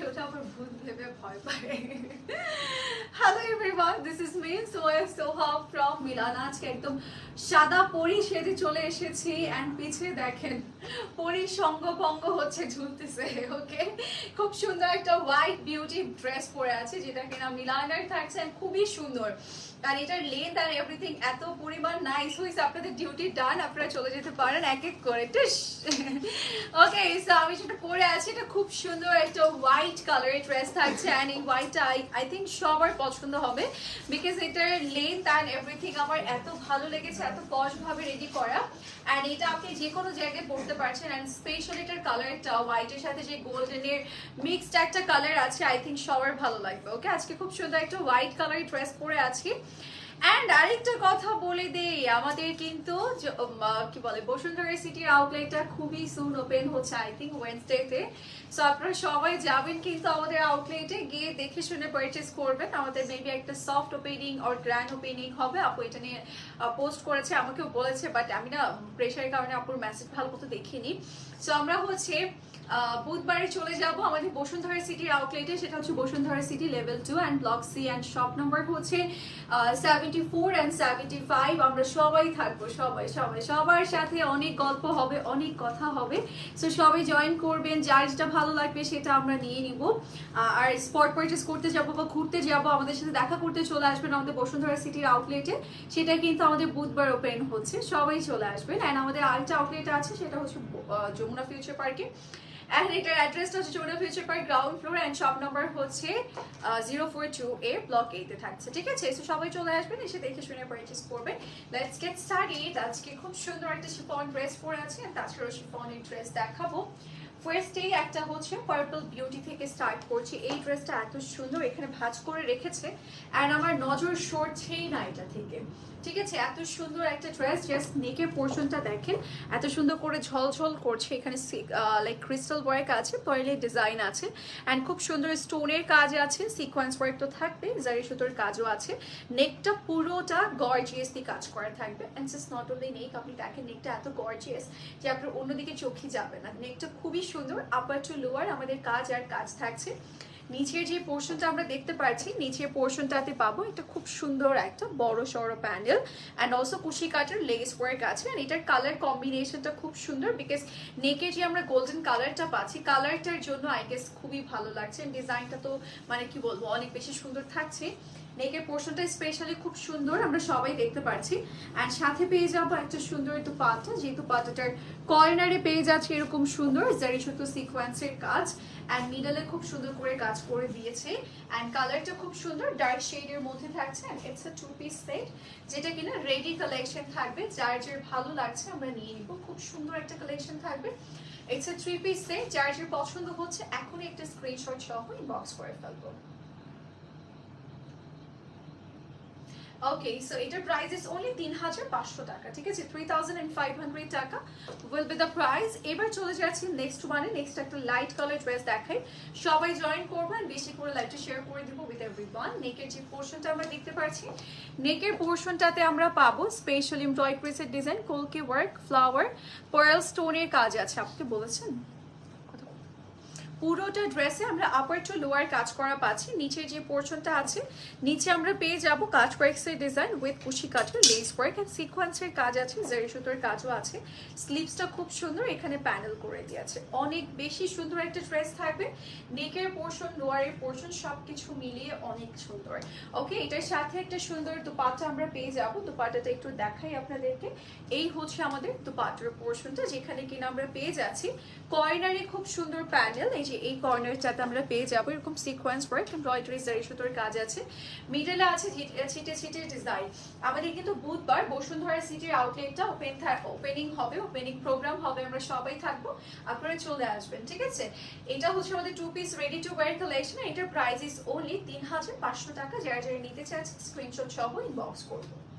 কেউ তো আবার ভূত ভেবে ভয় পায়। Hello everyone this is me soya Soha from মিলানা আজকে একদম সাদা পরি সেজে চলে এসেছি। অ্যান্ড পিছিয়ে দেখেন পরি সঙ্গভঙ্গ হচ্ছে ঝুলতেছে ওকে খুব সুন্দর একটা হোয়াইট বিউটি ড্রেস পরে আছে, যেটা কিনা মিলানার থাকছে খুবই সুন্দর। আর এটার লেন্থ আর এভরিথিং এত পরিমাণ নাইস হয়েছে, আপনাদের ডিউটি ডান আপনারা চলে যেতে পারেন এক এক করে। টুস! ওকে সো আমি যেটা পরে আছি, এটা খুব সুন্দর একটা হোয়াইট কালারের ড্রেস থাকছে অ্যান্ড এই হোয়াইটটা আই আই থিঙ্ক সবার পছন্দ হবে বিকজ এটার লেন্থ অ্যান্ড এভরিথিং আমার এত ভালো লেগেছে, এত পশ ভাবে রেডি করা অ্যান্ড এটা আপনি যে কোনো জায়গায় পরতে পারছেন অ্যান্ড স্পেশাল এটার কালারটা হোয়াইটের সাথে যে গোল্ডেনের মিক্সড একটা কালার আছে আই থিঙ্ক সবার ভালো লাগবে ওকে আজকে খুব সুন্দর একটা হোয়াইট কালারের ড্রেস পরে আছি। অ্যান্ড আরেকটা কথা বলে দেই, আমাদের কিন্তু কি বলে, বসুন্ধরা সিটির আউটলেটটা খুবই সুন ওপেন হচ্ছে আই থিঙ্ক ওয়েনসডেতে সো আপনারা সবাই যাবেন কিন্তু আমাদের আউটলেটে গিয়ে দেখে শুনে পারচেস করবেন। আমাদের মেবি একটা soft opening or grand opening হবে। আপু এটা নিয়ে পোস্ট করেছে, আমাকেও বলেছে বাট আমি না প্রেশারের কারণে আপুর মেসেজ ভালো মতো দেখিনি। সো আমরা হচ্ছে বুধবারে চলে যাব আমাদের বসুন্ধরা সিটির আউটলেটে। সেটা হচ্ছে Bashundhara city level two and block C and shop number হচ্ছে seventy four and seventy five আমরা সবাই থাকব, সবাই সবাই। সবার সাথে অনেক গল্প হবে, অনেক কথা হবে। সো সবাই জয়েন করবেন। যার যেটা ভালো লাগবে সেটা আমরা নিয়ে নিব। আর স্পট পারচেস করতে যাব বা ঘুরতে যাব, আমাদের সাথে দেখা করতে চলে আসবেন আমাদের বসুন্ধরা সিটির আউটলেটে। সেটা কিন্তু আমাদের বুধবার ওপেন হচ্ছে। সবাই চলে আসবেন। অ্যান্ড আমাদের আরেকটা আউটলেট আছে, সেটা হচ্ছে যমুনা ফিউচার পার্কে অ্যান্ড এটার অ্যাড্রেসটা হচ্ছে Chaura future park ground floor and shop number হচ্ছে zero four two A block এইতে থাকছে, ঠিক আছে? সো সবাই চলে আসবেন, এসে দেখে শুনে পারচেস করবেন। লেটস গেট স্টার্টেড আজকে খুব সুন্দর একটা শিফন ড্রেস পরে আছে তাছাড়াও শিফনের ড্রেস দেখাবো। ফার্স্টেই একটা হচ্ছে পার্পল বিউটি থেকে স্টার্ট করছি। এই ড্রেসটা এত সুন্দর, এখানে ভাঁজ করে রেখেছে। অ্যান্ড আমার নজর সরছেই না এটা থেকে। ঠিক আছে? এত সুন্দর একটা ড্রেস জাস্ট নেকের পোর্শনটা দেখেন। এত সুন্দর করে ঝলঝল করছে। এখানে লাইক ক্রিস্টাল ওয়ার্ক আছে পয়েলের ডিজাইন আছে। অ্যান্ড খুব সুন্দর স্টোনের কাজ আছে সিকোয়েন্স ওয়ার্ক তো থাকবে, জারি সুতোর কাজও আছে। নেকটা পুরোটা গর্জিয়াসলি কাজ করা থাকবে। And just not only neck আপনি দেখেন নেকটা এত গর্জিয়াস যে আপনার অন্যদিকে চোখই যাবে না। নেকটা খুবই সুন্দর আপার টু লোয়ার আমাদের কাজ আর কাজ থাকছে। নিচের যে পোর্শনটা আমরা দেখতে পাচ্ছি, নিচের পোর্শনটাতে পাবো এটা খুব সুন্দর একটা বড় সড়ো প্যান্ডেল অ্যান্ড অলসো কুশি কাটার লেস ওয়ার্ক আছে অ্যান্ড এটার কালার কম্বিনেশনটা খুব সুন্দর বিকজ নেকে যে আমরা গোল্ডেন কালারটা পাচ্ছি কালারটার জন্য আই গেস খুবই ভালো লাগছে ডিজাইনটা তো মানে কি বলব, অনেক বেশি সুন্দর থাকছে। নেকের পোর্শনটা স্পেশালি খুব সুন্দর, আমরা সবাই দেখতে পাচ্ছি অ্যান্ড সাথে পেয়ে যাব একটা সুন্দর একটু পাতা, যেহেতু পাতাটার কর্নারে পেয়ে যাচ্ছে এরকম সুন্দর, জারি সুতো সিকোয়েন্সের কাজ। অ্যান্ড মিডলে খুব সুন্দর করে কাজ করে দিয়েছে। অ্যান্ড কালারটা খুব সুন্দর ডার্ক শেডের মধ্যে থাকছে। And it's a two piece set যেটা কিনা রেডি কালেকশন থাকবে। যার যার ভালো লাগছে, আমরা নিয়ে নিব। খুব সুন্দর একটা কালেকশন থাকবে। It's a three piece set যার যার পছন্দ হচ্ছে, এখনই একটা স্ক্রিনশট সহ বক্স করে ফেলব। ওকে সো এটার প্রাইস ইজ অনলি তিন হাজার পাঁচশো টাকা, ঠিক আছে? Three thousand and five hundred taka will be the price এবার চলে যাচ্ছি নেক্সট মানে নেক্সট একটা লাইট কালার ড্রেস দেখাই। সবাই জয়েন করবেন বেশি করে লাইটটা শেয়ার করে দিব উইথ এভরি ওয়ান নেকের যে পোর্শনটা আমরা দেখতে পাচ্ছি নেকের পোর্শনটাতে আমরা পাবো স্পেশাল এমব্রয়ডারিসের ডিজাইন কলকি ওয়ার্ক ফ্লাওয়ার পার্ল স্টোনের কাজ আছে। আপনি বলেছেন? পুরোটা ড্রেসে আমরা আপার টু লোয়ার কাজ করা পাচ্ছি। নিচের যে পোর্শনটা আছে, নিচে আমরা পেয়ে যাব কাজ ওয়ার্কসের ডিজাইন উইথ কুশি কাটের লেস ওয়ার্ক অ্যান্ড সিকোয়েন্সের কাজ আছে জারি সুতোর কাজও আছে। স্লিভসটা খুব সুন্দর, এখানে প্যানেল করে দিয়েছে। অনেক বেশি সুন্দর একটা ড্রেস থাকবে। নেকের পোর্শন লোয়ারের পোর্শন সব কিছু মিলিয়ে অনেক সুন্দর। ওকে এটার সাথে একটা সুন্দর দুপাটা আমরা পেয়ে যাব। দুপাটাটা একটু দেখাই আপনাদেরকে। এই হচ্ছে আমাদের দুপাটার পোর্শনটা যেখানে কিনা আমরা পেয়ে যাচ্ছি। কর্নারে খুব সুন্দর প্যানেল এই যে এই কর্নারটাতে আমরা পেয়ে যাব। এরকম সিকোয়েন্স ওয়ার্ক এমব্রয়ডারি জারি সুতোর কাজ আছে মিডলে আছে ছিটে- ছিটে ডিজাইন আমাদের কিন্তু বুধবার বসুন্ধরা সিটির আউটলেটটা ওপেন ওপেনিং হবে ওপেনিং প্রোগ্রাম হবে, আমরা সবাই থাকব। আপনারা চলে আসবেন, ঠিক আছে? এটা হচ্ছে আমাদের two piece ready to wear collection এটার প্রাইস ইজ ওনলি তিন হাজার পাঁচশো টাকা। যারা যারা নিতে চাচ্ছে স্ক্রিনশট সহ ইনবক্স করব।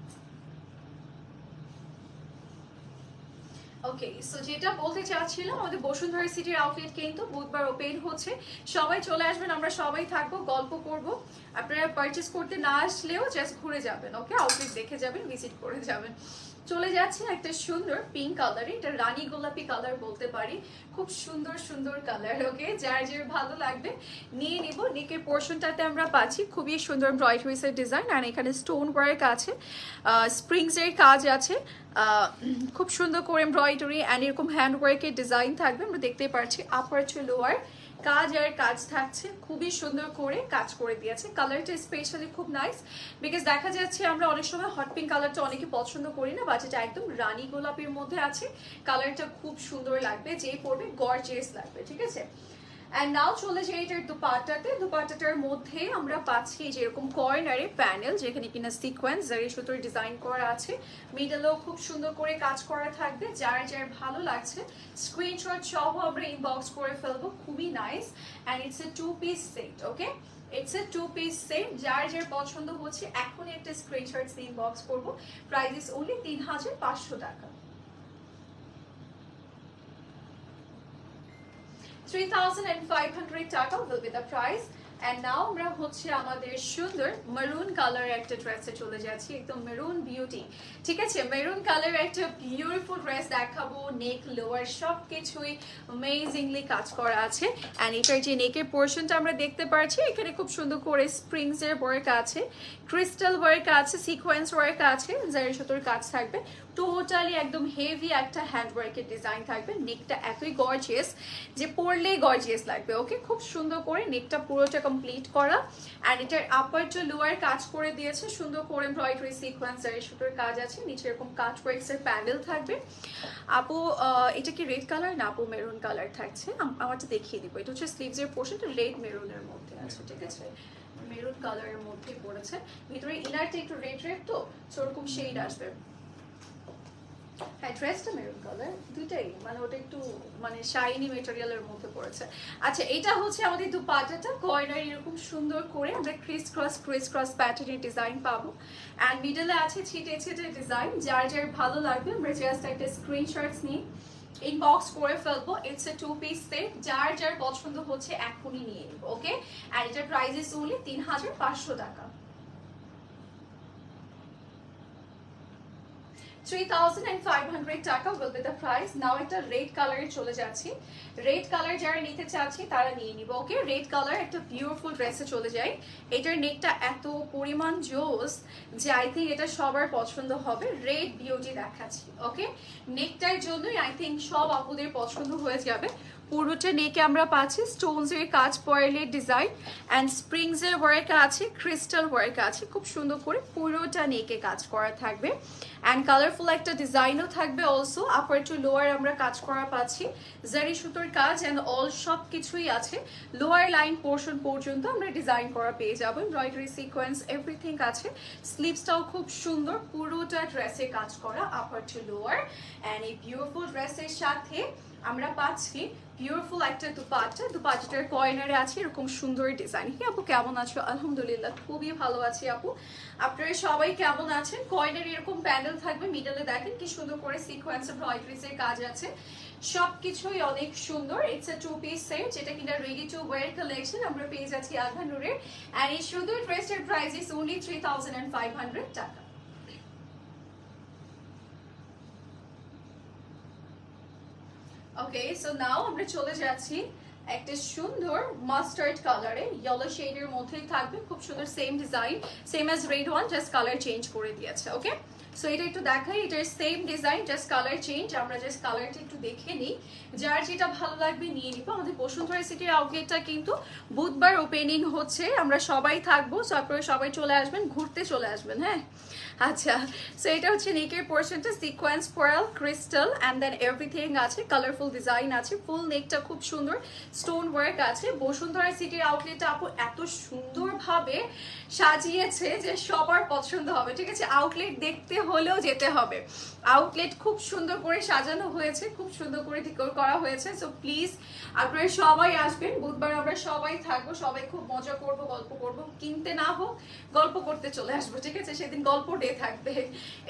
ওকে সো যেটা বলতে চাচ্ছিলাম, আমাদের বসুন্ধরা সিটির আউটলেট কিন্তু বুধবার ওপেন হচ্ছে। সবাই চলে আসবেন, আমরা সবাই থাকব, গল্প করব। আপনারা পারচেস করতে না আসলেও জাস্ট ঘুরে যাবেন ওকে আউটলেট দেখে যাবেন ভিজিট করে যাবেন। চলে যাচ্ছে একটা সুন্দর পিঙ্ক কালারে এটা রানী গোলাপি কালার বলতে পারি। খুব সুন্দর সুন্দর কালার ওকে যার যে ভালো লাগবে নিয়ে নিব। নেকের পোর্শনটাতে আমরা পাচ্ছি খুবই সুন্দর ব্রাইট হুইসের ডিজাইন আর এখানে স্টোন ওয়ার্ক আছে। স্প্রিংস এর কাজ আছে। খুব সুন্দর করে এমব্রয়ডারি অ্যান্ড এরকম হ্যান্ড ওয়ার্কের ডিজাইন থাকবে। আমরা দেখতেই পাচ্ছি আপার টু লোয়ার কাজ আর কাজ থাকছে, খুবই সুন্দর করে কাজ করে দিয়েছে। কালারটা স্পেশালি খুব নাইস বিকজ দেখা যাচ্ছে আমরা অনেক সময় হট পিঙ্ক কালারটা অনেকে পছন্দ করি না বাট এটা একদম রানী গোলাপের মধ্যে আছে। কালারটা খুব সুন্দর লাগবে যে পরবে গর্জিয়াস লাগবে, ঠিক আছে? অ্যান্ড নাও চলে যাই এটার দুপাট্টাতে। দুপাট্টাটার মধ্যে আমরা পাচ্ছি যেরকম কর্নারে প্যানেল যেখানে কিনা সিকোয়েন্স জারি সুতোর ডিজাইন করা আছে। মিডলেও খুব সুন্দর করে কাজ করা থাকবে, যার যার ভালো লাগছে। স্ক্রিনশট সহ আমরা ইনবক্স করে ফেলব, খুবই nice and it's a two piece set okay it's a two piece set যার যার পছন্দ হচ্ছে, এখনই একটা স্ক্রিনশট ইনবক্স করব। প্রাইস ইস ওনলি তিন হাজার পাঁচশো টাকা। 3500 টাকা will be the price and now আমরা হচ্ছে আমাদের সুন্দর মেরুন কালার একটা ড্রেসে চলে যাচ্ছি, একদম ঠিক আছে? একটা দেখাবো সব কিছুই কাজ করা আছে। অ্যান্ড এটার যে নেকের আমরা দেখতে পাচ্ছি, এখানে খুব সুন্দর করে স্প্রিংস এর ওয়ার্ক আছে ক্রিস্টাল ওয়ার্ক আছে সিকোয়েন্স ওয়ার্ক আছে কাজ থাকবে। টোটালি একদম হেভি একটা হ্যান্ড ওয়ার্কের ডিজাইন থাকবে নেকটা এতই গর্জিয়াস যে পরলেই গর্জিয়াস লাগবে ওকে খুব সুন্দর করে নেকটা পুরোটা কমপ্লিট করা। অ্যান্ড এটার আপার টু লোয়ার কাজ করে দিয়েছে। সুন্দর করে এমব্রয়ডারি সিকোয়েন্স জারি সুতোর কাজ আছে। নিচে এরকম কাজ ওয়ার্কস এর প্যানেল থাকবে। আপু এটা কি রেড কালার না আপু মেরুন কালার থাকছে। আম- আমারটা দেখিয়ে দিব। এটা হচ্ছে স্লিভস এর পোর্শনটা রেড মেরুনের মধ্যে আছে ঠিক আছে? মেরুন কালারের মধ্যে পড়েছে। ভিতরে ইনারটা একটু রেড রেড তো so ওরকম শেড আসবে। হ্যাঁ ড্রেসটা মেরুন কালার দুটাই মানে ওটা একটু মানে শাইনি মেটেরিয়ালের মধ্যে পড়েছে। আচ্ছা এটা হচ্ছে আমাদের দুপাটাটা কর্নার এরকম সুন্দর করে আমরা ক্রিস ক্রস ক্রিস ক্রস প্যাটার্নের ডিজাইন পাবো। অ্যান্ড মিডলে আছে ছিটে ছিটে ডিজাইন যার যার ভালো লাগবে, আমরা জাস্ট একটা স্ক্রিনশটস নিই ইনবক্স করে ফেলব। It's a two piece set যার যার পছন্দ হচ্ছে এখনই নিয়ে নিবো ওকে অ্যান্ড এটার প্রাইস ইস ওনলি তিন হাজার পাঁচশো টাকা। 3500 টাকা will be the price. নাও একটা রেড কালারে চলে যাচ্ছি। রেড কালার যারা নিতে চাচ্ছি, তারা নিয়ে নিব ওকে রেড কালার একটা বিউটিফুল ড্রেসে চলে যাই এটার নেকটা এত পরিমাণ জোস যে আই থিঙ্ক এটা সবার পছন্দ হবে। রেড বিউটি দেখাচ্ছি ওকে নেকটার জন্যই আই থিঙ্ক সব আপুদের পছন্দ হয়ে যাবে। পুরোটা নেকে আমরা পাচ্ছি? স্টোনস এর কাজ পয়েলের ডিজাইন অ্যান্ড স্প্রিংস এর ওয়ার্ক আছে ক্রিস্টাল ওয়ার্ক আছে। খুব সুন্দর করে পুরোটা নেকে কাজ করা থাকবে। অ্যান্ড কালারফুল একটা ডিজাইনও থাকবে অলসো আপার টু লোয়ার আমরা কাজ করা পাচ্ছি। জারি সুতোর কাজ অ্যান্ড অল সব কিছুই আছে। লোয়ার লাইন পোর্শন পর্যন্ত আমরা ডিজাইন করা পেয়ে যাব। এমব্রয়ডারি সিকোয়েন্স এভরিথিং আছে। স্লিভসটাও খুব সুন্দর। পুরোটা ড্রেসে কাজ করা আপার টু লোয়ার অ্যান্ড এই বিউটিফুল ড্রেসের সাথে আমরা পাচ্ছি বিউটিফুল একটা দুপাট্টা। দুপাট্টাটার কর্নারে আছে এরকম সুন্দর ডিজাইন কি আপু, কেমন আছো? আলহামদুলিল্লাহ, খুবই ভালো আছি আপু। আপনারা সবাই কেমন আছেন? কর্নারে এরকম প্যান্ডেল থাকবে মিডলে দেখেন কি সুন্দর করে সিকোয়েন্স এর কাজ আছে। সবকিছুই অনেক সুন্দর। It's a two piece set যেটা কিনা রেডি টু ওয়্যার কালেকশন আমরা পেয়ে যাচ্ছি আঘানুরের অ্যান্ড এই সুন্দর ড্রেসের price is only three thousand and five hundred taka. Okay so নাও আমরা চলে যাচ্ছি একটা সুন্দর মাস্টার্ড কালারে ইয়েলো শেডের মধ্যেই থাকবে। খুব সুন্দর same design same as red one just colour change করে দিয়েছে ওকে সো এটা একটু দেখাই, এটার same design just colour change আমরা জাস্ট কালারটা একটু দেখে নিই। যার যেটা ভালো লাগবে নিয়ে নিবো। আমাদের বসুন্ধরা সিটির আউটলেটটা কিন্তু বুধবার ওপেনিং হচ্ছে। আমরা সবাই থাকব সো আপনারা সবাই চলে আসবেন, ঘুরতে চলে আসবেন হ্যাঁ? আচ্ছা সো এটা হচ্ছে নেকের পোর্শনটা sequence floral crystal and then everything আছে। কালারফুল ডিজাইন আছে। ফুল নেকটা খুব সুন্দর। স্টোন ওয়ার্ক আছে। বসুন্ধরা সিটির আউটলেটটা আপু এত সুন্দরভাবে সাজিয়েছে যে সবার পছন্দ হবে। ঠিক আছে? আউটলেট দেখতে হলেও যেতে হবে। আউটলেট খুব সুন্দর করে সাজানো হয়েছে, খুব সুন্দর করে ঠিক করা হয়েছে। সো প্লিজ আপনারা সবাই আসবেন। বুধবার আমরা সবাই থাকব, সবাই খুব মজা করব, গল্প করব। কিনতে না হোক, গল্প করতে চলে আসব, ঠিক আছে? সেদিন গল্প ডে থাকবে।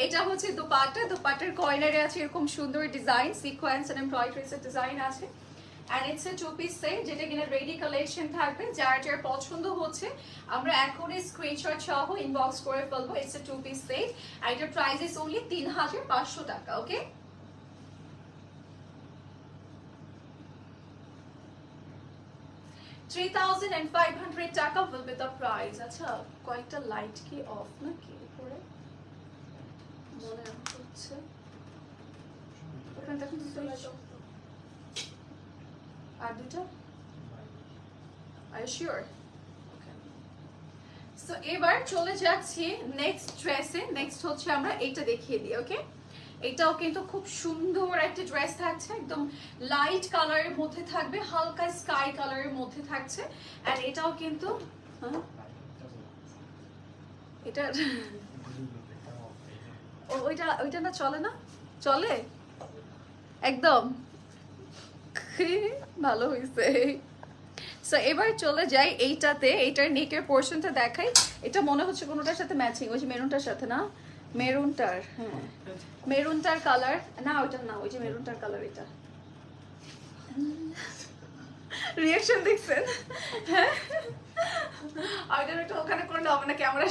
এটা হচ্ছে দুপাটা, দুপাটার কয়নারে আছে এরকম সুন্দর design sequence and embroideries design আছে। And it's a two piece set যেটা কিনা রেডি কালেকশন থাকবে, যার যার পছন্দ হচ্ছে, আমরা এখনই স্ক্রিনশট সহ ইনবক্স করে ফেলব it's a two piece set আর এটার প্রাইস ইস অনলি তিন হাজার পাঁচশো টাকা okay three thousand and five hundred taka will be the price আচ্ছা কয়েকটা লাইট কি অফ নাকি উপরে মনে হচ্ছে। ওখানে switch। আর দুটো? আর শিওর সো এবার চলে যাচ্ছি নেক্সট ড্রেসে নেক্সট হচ্ছে আমরা এইটা দেখিয়ে দিই ওকে এটাও কিন্তু খুব সুন্দর একটা ড্রেস থাকছে একদম লাইট কালারের মধ্যে থাকবে হালকা স্কাই কালারের মধ্যে থাকছে। আর এটাও কিন্তু হ্যাঁ, এটা ওইটা ওইটা না চলে না? চলে? একদম। ভালো হয়েছে সো এবার চলে যাই এইটাতে, এইটার নেকের পোর্শনটা দেখাই। এটা মনে হচ্ছে কোনোটার সাথে ম্যাচিং ওই যে মেরুনটার সাথে না? মেরুনটার হ্যাঁ। মেরুনটার কালার না, ওইটা না, ওই যে মেরুনটার কালার এটা। রিয়াকশন দেখছেন? হ্যাঁ? আর একটু ওখানে করলে হবে না, ক্যামেরা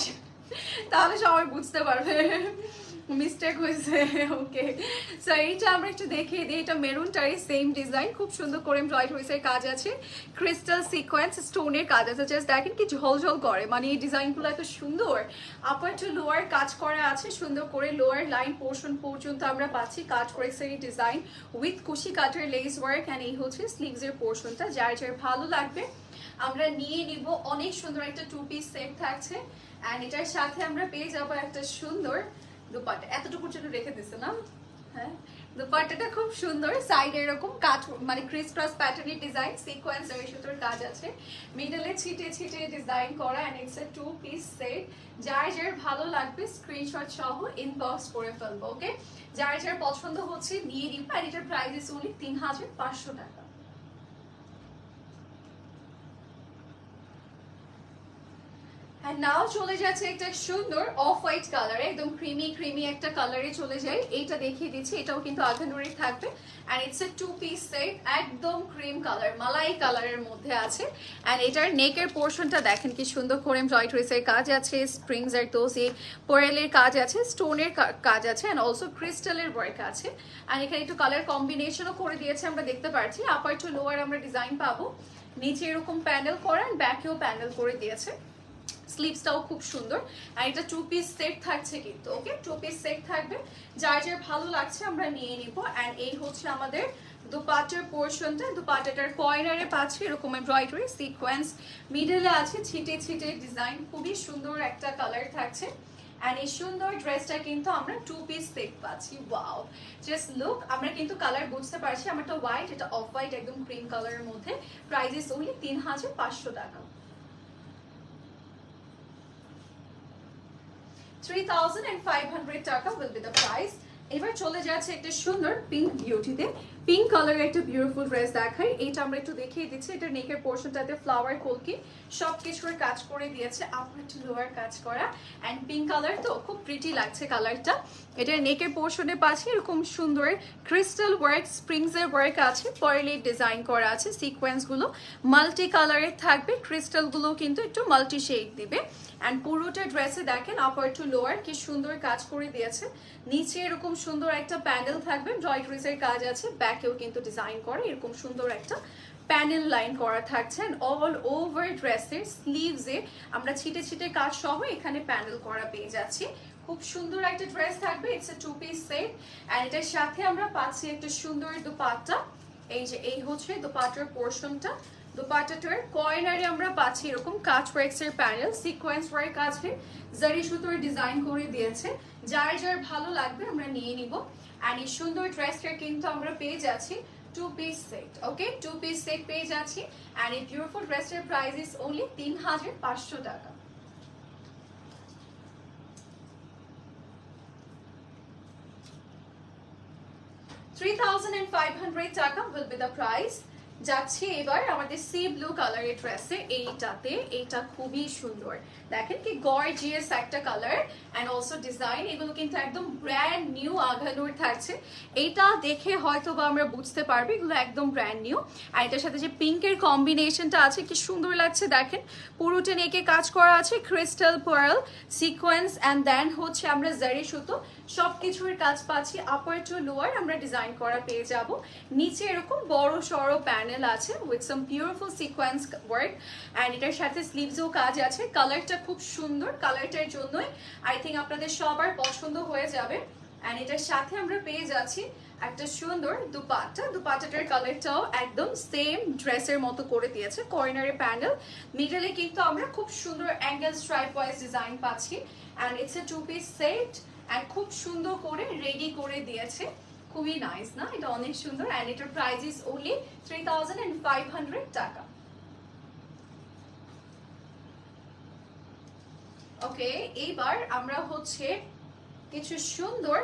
তাহলে সবাই বুঝতে পারবে। মিস্টেক হয়েছে ওকে সো এইটা আমরা একটু দেখিয়ে দিই। এটা মেরুনটারই সেম ডিজাইন খুব সুন্দর করে এমব্রয়েড হয়েছে কাজ আছে। ক্রিস্টাল সিকোয়েন্স স্টোনের কাজ আছে। জাস্ট দেখেন কি ঝলঝল করে। মানে এই ডিজাইনগুলো এত সুন্দর। আপার টু লোয়ার কাজ করা আছে, সুন্দর করে লোয়ার লাইন পোর্শন পর্যন্ত আমরা পাচ্ছি কাজ করেছে এই ডিজাইন উইথ কুশি কাটের লেস ওয়ার্ক অ্যান্ড এই হচ্ছে স্লিভসের পোর্শনটা যার যার ভালো লাগবে, আমরা নিয়ে নিব। অনেক সুন্দর একটা টু পিস সেট থাকছে। অ্যান্ড এটার সাথে আমরা পেয়ে যাব একটা সুন্দর দুপাট্টা। এতটুকুর জন্য রেখে দিছে না হ্যাঁ। দুপাট্টাটা খুব সুন্দর। সাইড এরকম কাট মানে ক্রিস ক্রস প্যাটার্নের ডিজাইন সিকোয়েন্স এর সুতোর কাজ আছে। মিডলে ছিটে ছিটে ডিজাইন করা and it's a two piece set যার যার ভালো লাগবে স্ক্রিনশট সহ ইনবক্স করে ফেলব ওকে যার যার পছন্দ হচ্ছে, নিয়ে নিব। আর এটার প্রাইস ইস অনলি তিন হাজার পাঁচশো টাকা। আর নাও চলে যাচ্ছে একটা সুন্দর অফ হোয়াইট কালার একদম ক্রিমি ক্রিমি একটা কালারে চলে যায়। এইটা দেখিয়ে দিচ্ছি, এটাও কিন্তু আঘানুরি থাকবে। And it's a two piece set একদম ক্রিম কালার মালাই কালারের মধ্যে আছে। অ্যান্ড এটার নেকের পোর্শনটা দেখেন কি সুন্দর করে জয়েন্ট রয়েসের কাজ আছে স্প্রিংস আর দোসি পোরেলের কাজ আছে স্টোনের কাজ আছে অ্যান্ড অলসো ক্রিস্টালের ওয়ার্ক আছে। অ্যান্ড এখানে একটু কালার কম্বিনেশনও করে দিয়েছে, আমরা দেখতে পাচ্ছি আপার টু লোয়ার আমরা ডিজাইন পাবো। নিচে এরকম প্যানেল করা অ্যান্ড ব্যাকেও প্যানেল করে দিয়েছে। স্লিভসটাও খুব সুন্দর। আর এটা টু পিস সেট থাকছে কিন্তু ওকে টু পিস সেট থাকবে। যার যার ভালো লাগছে আমরা নিয়ে নিব। অ্যান্ড এই হচ্ছে আমাদের দুপাটার পোর্শনটা দুপাটাটার কয়নারে পাচ্ছে এরকম এমব্রয়ডারি সিকোয়েন্স মিডলে আছে ছিটে ছিটে ডিজাইন খুবই সুন্দর একটা কালার থাকছে। অ্যান্ড এই সুন্দর ড্রেসটা কিন্তু আমরা টু পিস সেট পাচ্ছি। ওয়াও জাস্ট লুক আমরা কিন্তু কালার বুঝতে পারছি। আমারটা হোয়াইট এটা অফ হোয়াইট একদম ক্রিম কালারের মধ্যে। প্রাইজেস ওনলি তিন হাজার পাঁচশো টাকা। 3500 টাকা উইল বি দা প্রাইস এবার চলে যাচ্ছে একটা সুন্দর পিঙ্ক বিউটিতে পিঙ্ক কালারের একটা বিউটিফুল ড্রেস দেখাই। এটা আমরা একটু দেখিয়ে দিচ্ছি। এটা নেকের পোর্শনটাতে ফ্লাওয়ার কলকি সব কিছুর কাজ করে দিয়েছে। আপার টু লোয়ার কাজ করা। অ্যান্ড পিঙ্ক কালার তো খুব প্রিটি লাগছে কালারটা এটা নেকের পোর্শনে পাচ্ছি এরকম সুন্দর ক্রিস্টাল ওয়ার্ক স্প্রিংস এর ওয়ার্ক আছে। পরেলি ডিজাইন করা আছে সিকোয়েন্সগুলো। মাল্টি কালারের থাকবে। ক্রিস্টালগুলো কিন্তু একটু মাল্টি শেড দিবে। অ্যান্ড পুরোটা ড্রেসে দেখেন আপার টু লোয়ার কি সুন্দর কাজ করে দিয়েছে। নিচে এরকম সুন্দর একটা প্যানেল থাকবে। জয়ট্রিসের কাজ আছে। ব্যাকেও কিন্তু ডিজাইন করে, এরকম সুন্দর একটা প্যানেল লাইন করা থাকছে অল ওভার ড্রেসের স্লিভসে আমরা ছিটে ছিটে কাজ সহ এখানে প্যানেল করা পেয়ে যাচ্ছি। খুব সুন্দর একটা ড্রেস থাকবে it's a two piece set and এটার সাথে আমরা পাচ্ছি একটা সুন্দর দুপাট্টা। এই যে, এই হচ্ছে দুপাটার পোর্শনটা দুপাটাটার কর্নারে আমরা পাচ্ছি এরকম কাজ ওয়ার্কস এর প্যানেল সিকোয়েন্স ওয়ার্ক আছে। জারি সুতোর ডিজাইন করে দিয়েছে। যার যার ভালো লাগবে আমরা নিয়ে নিব। অ্যান্ড এই সুন্দর ড্রেসটা কিন্তু আমরা পেয়ে যাচ্ছি two piece set okay two piece set পেয়ে যাচ্ছি। অ্যান্ড এই বিউটিফুল ড্রেসটার প্রাইস ইজ ওনলি তিন হাজার পাঁচশো টাকা। Three thousand and five hundred taka will be the price যাচ্ছি এবার আমাদের সি ব্লু কালারের ড্রেসে এইটাতে, এইটা খুবই সুন্দর। দেখেন কি গর্জিয়াস একটা কালার অ্যান্ড অলসো ডিজাইন এগুলো কিন্তু একদম ব্র্যান্ড নিউ আঘানুর থাকছে। এইটা দেখে হয়তো বা আমরা বুঝতে পারব, এগুলো একদম ব্র্যান্ড নিউ আর এটার সাথে যে পিঙ্কের কম্বিনেশনটা আছে, কি সুন্দর লাগছে, দেখেন। পুরোটা নেকে কাজ করা আছে? Crystal pearl sequence and then হচ্ছে আমরা জারি সুতো। সব কিছুর কাজ পাচ্ছি আপার টু লোয়ার আমরা ডিজাইন করা পেয়ে যাব। নিচে এরকম বড় সড়ো প্যানেল আছে with some beautiful sequence work and এটার সাথে স্লিভসও কাজ আছে। কালারটা খুব সুন্দর। কালারটার জন্যই আই থিঙ্ক আপনাদের সবার পছন্দ হয়ে যাবে। অ্যান্ড এটার সাথে আমরা পেয়ে যাচ্ছি একটা সুন্দর দুপাট্টা। দুপাট্টাটার কালারটাও একদম সেম ড্রেসের মতো করে দিয়েছে কর্নারে প্যানেল মিডলে কিন্তু আমরা খুব সুন্দর অ্যাঙ্গেল স্ট্রাইপ ওয়াইজ ডিজাইন পাচ্ছি। And it's a two piece set and খুব সুন্দর করে রেডি করে দিয়েছে। খুবই নাইস না? এটা অনেক সুন্দর অ্যান্ড এটার প্রাইস ইজ ওনলি টাকা। ওকে এইবার আমরা হচ্ছে কিছু সুন্দর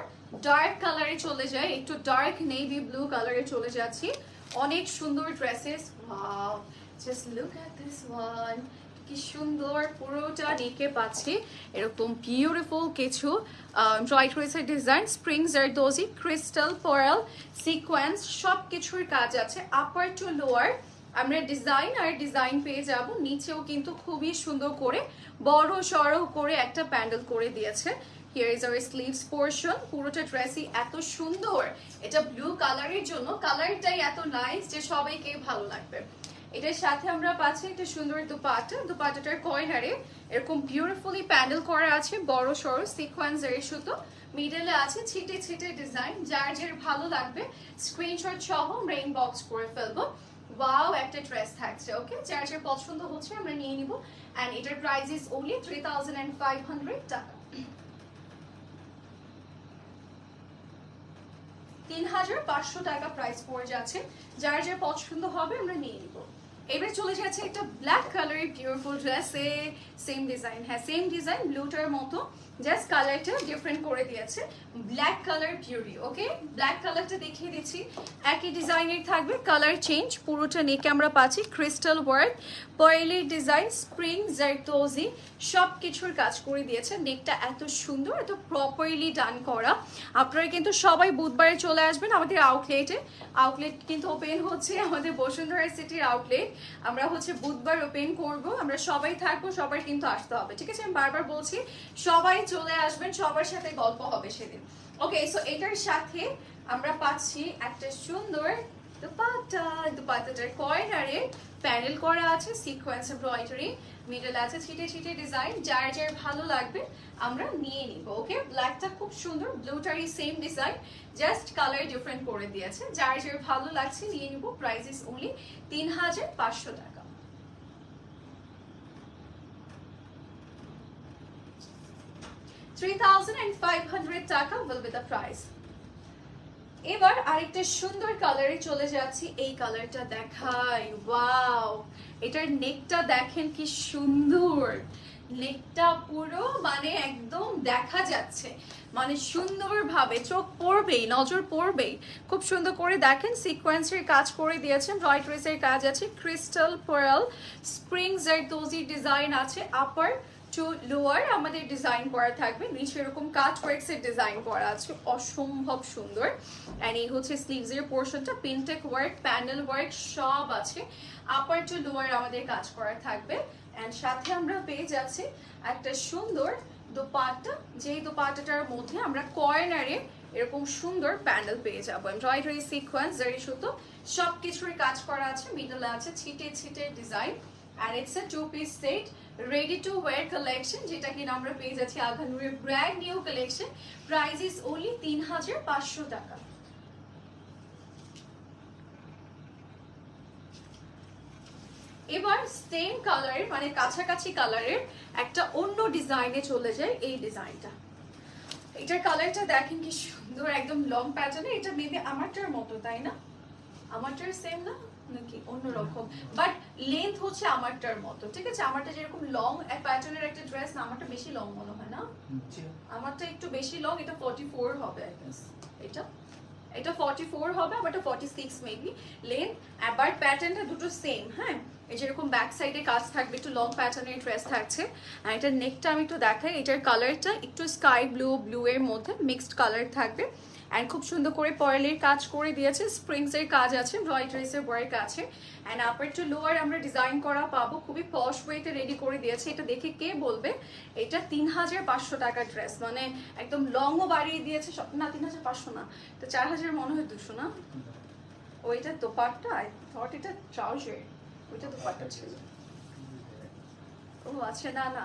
ডার্ক কালারে চলে যাই। একটু ডার্ক নেভি ব্লু কালারে চলে যাচ্ছি। অনেক সুন্দর dresses wow just look at this one কি সুন্দর পুরোটা পাচ্ছি। এরকম কিছু ডিজাইন ক্রিস্টাল সিকোয়েন্স কাজ আছে। আপার টু লোয়ার আমরা ডিজাইন আর ডিজাইন পেয়ে নিচেও কিন্তু খুবই সুন্দর করে, বড় সড়ো করে একটা প্যান্ডেল করে দিয়েছে। পুরোটা ড্রেসই এত সুন্দর। এটা ব্লু কালারের জন্য কালারটাই এত নাইস যে সবাইকে ভালো লাগবে। এটার সাথে আমরা পাচ্ছি একটা সুন্দর দুপাটা। দুপাটাটার কর্নারে এরকম বিউটিফুলি প্যান্ডেল করা আছে, বড় সড়ো সিকোয়েন্স এর সুতো। মিডলে আছে ছিটে ছিটে ডিজাইন যার যার ভালো লাগবে স্ক্রিনশট সহ আমরা ইনবক্স করে ফেলব। ওয়াও একটা ড্রেস থাকছে ওকে যার যার পছন্দ হচ্ছে আমরা নিয়ে নিব। অ্যান্ড এটার price is only three thousand and five hundred taka. তিন হাজার পাঁচশো টাকা প্রাইস পড়ে যাচ্ছে। যার যার পছন্দ হবে আমরা নিয়ে নিব। এবার চলে যাচ্ছে একটা ব্ল্যাক কালারের বিউটিফুল ড্রেসে সেম ডিজাইন হ্যাঁ সেম ডিজাইন ব্লুটার মতো। জাস্ট কালারটা ডিফারেন্ট করে দিয়েছে। Black colour beauty okay black কালারটা দেখিয়ে দিচ্ছি। একই ডিজাইনের থাকবে কালার চেঞ্জ পুরোটা নেকে আমরা পাচ্ছি ক্রিস্টাল ওয়ার্ক পয়েলি ডিজাইন স্প্রিং জারদোজি সব কিছুর কাজ করে দিয়েছে। নেকটা এত সুন্দর, এত প্রপারলি ডান করা। আপনারা কিন্তু সবাই বুধবারে চলে আসবেন আমাদের আউটলেটে আউটলেট কিন্তু ওপেন হচ্ছে আমাদের বসুন্ধরা সিটির আউটলেট আমরা হচ্ছে বুধবার ওপেন করব, আমরা সবাই থাকব, সবার কিন্তু আসতে হবে। ঠিক আছে? আমি বারবার বলছি, সবাই চলে আসবেন, সবার সাথে গল্প হবে সেদিন। ওকে সো এটার সাথে আমরা পাচ্ছি একটা সুন্দর দুপাট্টা। দুপাট্টাটার কর্নারে প্যানেল করা আছে সিকোয়েন্স এমব্রয়ডারি মিডল আছে ছিটে ছিটে ডিজাইন যার যার ভালো লাগবে আমরা নিয়ে নিব ওকে ব্ল্যাকটা খুব সুন্দর ব্লুটারই same design just colour different করে দিয়েছে। যার যার ভালো লাগছে নিয়ে নিব প্রাইস ইস অনলি তিন হাজার পাঁচশো টাকা। Three thousand and five hundred taka will be the price এবার আরেকটা সুন্দর কালারে চলে যাচ্ছি। এই কালারটা দেখাই। ওয়াও এটার নেকটা দেখেন কি সুন্দর। নেকটা পুরো মানে একদম দেখা যাচ্ছে। মানে সুন্দরভাবে চোখ পড়বেই, নজর পড়বেই। খুব সুন্দর করে দেখেন সিকোয়েন্সের কাজ করে দিয়েছেন। রয় ড্রেসের কাজ আছে। Crystal pearl spring zardozi design আছে। আপার টু লোয়ার আমাদের ডিজাইন করা থাকবে। নিচে এরকম কাজ ওয়ার্কস এর ডিজাইন করা আছে। অসম্ভব সুন্দর। অ্যান্ড এই হচ্ছে স্লিভস এর পোর্শনটা পিনটেক ওয়ার্ক প্যানেল ওয়ার্ক সব আছে। আপার টু লোয়ার আমাদের কাজ করা থাকবে। অ্যান্ড সাথে আমরা পেয়ে যাচ্ছি একটা সুন্দর দোপাট্টা। যেই দোপাট্টাটার মধ্যে আমরা কর্নারে এরকম সুন্দর প্যান্ডেল পেয়ে যাব। এমব্রয়ডারি সিকোয়েন্স জারি সুতো সব কিছুর কাজ করা আছে। মিডলে আছে ছিটে ছিটে design R it's a two piece set ready to wear collection যেটা কিনা আমরা পেয়ে যাচ্ছি আঘানুরের brand new collection price is only তিন হাজার পাঁচশো টাকা। এবার সেম কালারের মানে কাছাকাছি কালারের একটা অন্য ডিজাইনে চলে যায় এই ডিজাইনটা এটার কালারটা দেখেন কি সুন্দর, একদম লং প্যাটার্নে এটা মেবি আমারটার মতো, তাই না? আমারটার সেম না? নাকি অন্যরকম? বাট লেন্থ হচ্ছে আমারটার মতো ঠিক আছে? আমারটা যেরকম লং এক প্যাটার্নের একটা ড্রেস না আমারটা বেশি লং মনে হয় না? আমারটা একটু বেশি লং এটা ফর্টি ফোর হবে আই গেস এটা? এটা ফর্টি ফোর হবে এটা ফর্টি সিক্স মেবি লেন আবার প্যাটার্নটা দুটো সেম হ্যাঁ? এই যেরকম ব্যাক সাইডে কাজ থাকবে একটু লং প্যাটার্নের ড্রেস থাকছে আর এটার নেকটা আমি একটু দেখাই এটার কালারটা একটু স্কাই ব্লু ব্লু এর মধ্যে মিক্সড কালার থাকবে। অ্যান্ড খুব সুন্দর করে পয়েলের কাজ করে দিয়েছে স্প্রিংসের কাজ আছে এমব্রয়ডারিসের ওয়ার্ক আছে। অ্যান্ড আপার টু লোয়ার আমরা ডিজাইন করা পাবো, খুবই পশ ওয়েতে রেডি করে দিয়েছে। এটা দেখে কে বলবে? এটা তিন হাজার পাঁচশো টাকার ড্রেস মানে একদম লংও বাড়িয়ে দিয়েছে না তিন হাজার পাঁচশো না, তো চার হাজার মনে হয় দুশো না? ওইটা দোপাট্টা আই থট এটা ট্রাউজার ওইটা দোপাট্টা ছিল। ও আচ্ছা না না।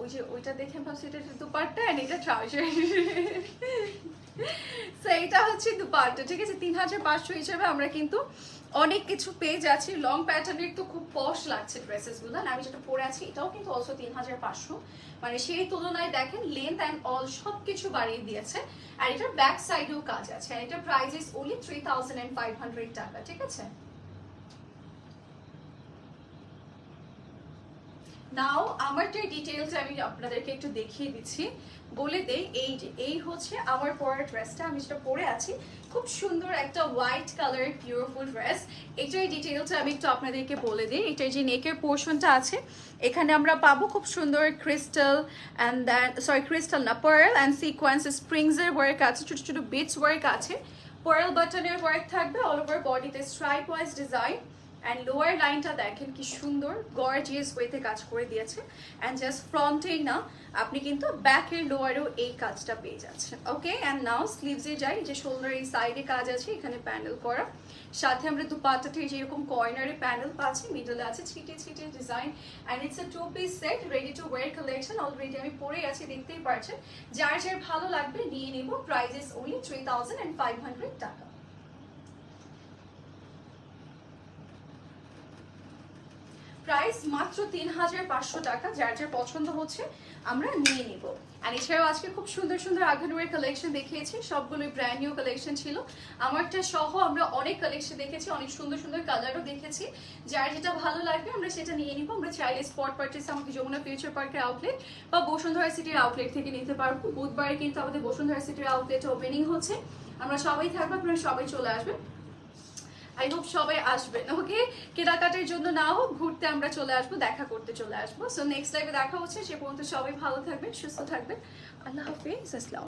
ওই যে, ওইটা দেখে ভাবছি, এটা দুপাট্টা and এটা ট্রাউজার। সো এটা হচ্ছে দুপাট্টা, ঠিক আছে? তিন হাজার পাঁচশো হিসেবে আমরা কিন্তু অনেক কিছু পেয়ে যাচ্ছি। লং প্যাটার্নের তো খুব পশ লাগছে ড্রেসেসগুলো আর আমি যেটা পরে আছি, এটাও কিন্তু অলসো তিন হাজার পাঁচশো। মানে সেই তুলনায় দেখেন লেন্থ অ্যান্ড অল সব কিছু বাড়িয়ে দিয়েছে। আর এটার ব্যাক সাইডেও কাজ আছে আর এটার price is only three thousand and five hundred taka, ঠিক আছে? নাও আমার যে ডিটেলস আমি আপনাদেরকে একটু দেখিয়ে দিচ্ছি। বলে দেই, এই যে, এই হচ্ছে আমার পরার ড্রেসটা আমি যেটা পরে আছি, খুব সুন্দর একটা হোয়াইট কালারের বিউটিফুল ড্রেস এটার ডিটেলসটা আমি একটু আপনাদেরকে বলে দিই। এটার যে নেকের পোর্শনটা আছে, এখানে আমরা পাবো খুব সুন্দর crystal and then sorry crystal না পার্ল অ্যান্ড সিকোয়েন্স স্প্রিংসের ওয়ার্ক আছে, ছোট ছোট বিটস ওয়ার্ক আছে। পার্ল বাটনের ওয়ার্ক থাকবে অল ওভার বডিতে stripe wise design and lower লাইনটা দেখেন কি সুন্দর গর্জিয়াস ওয়েতে কাজ করে দিয়েছে। অ্যান্ড জাস্ট ফ্রন্টেই না, আপনি কিন্তু ব্যাকের লোয়ারেও এই কাজটা পেয়ে যাচ্ছেন ওকে অ্যান্ড নাও স্লিভসে যাই, যে শোল্ডার এই সাইডে কাজ আছে, এখানে প্যানেল করা। সাথে আমরা দুপাটাতে যেরকম কর্নারে প্যানেল পাচ্ছি মিডলে আছে ছিটে ছিটে design and it's a two piece set ready to wear collection already আমি পরে আছি, দেখতেই পারছেন। যার যার ভালো লাগবে, নিয়ে নেব। Price is only three thousand and five hundred taka. Price মাত্র তিন হাজার পাঁচশো টাকা, যার যার পছন্দ হচ্ছে আমরা নিয়ে নিব। আর এছাড়াও আজকে খুব সুন্দর সুন্দর আঘানুয়ের কালেকশন দেখিয়েছি, সবগুলোই ব্র্যান্ড নিউ কালেকশন ছিল। আমারটা সহ আমরা অনেক কালেকশন দেখেছি, অনেক সুন্দর সুন্দর কালারও দেখেছি। যার যেটা ভালো লাগবে আমরা সেটা নিয়ে নিব। আমরা চাইলে স্পট পার্টিস আমাকে যমুনা ফিউচার পার্কের আউটলেট বা বসুন্ধরা সিটির আউটলেট থেকে নিতে পারব। বুধবারে কিন্তু আমাদের বসুন্ধরা সিটির আউটলেট ওপেনিং হচ্ছে। আমরা সবাই থাকব, আপনারা সবাই চলে আসবেন। আই হোপ সবাই আসবেন ওকে কেনাকাটার জন্য না হোক, ঘুরতে আমরা চলে আসব, দেখা করতে চলে আসব। সো নেক্সট লাইভে দেখা হচ্ছে, সে পর্যন্ত সবাই ভালো থাকবেন, সুস্থ থাকবেন। আল্লাহ হাফিজ, আসসালাম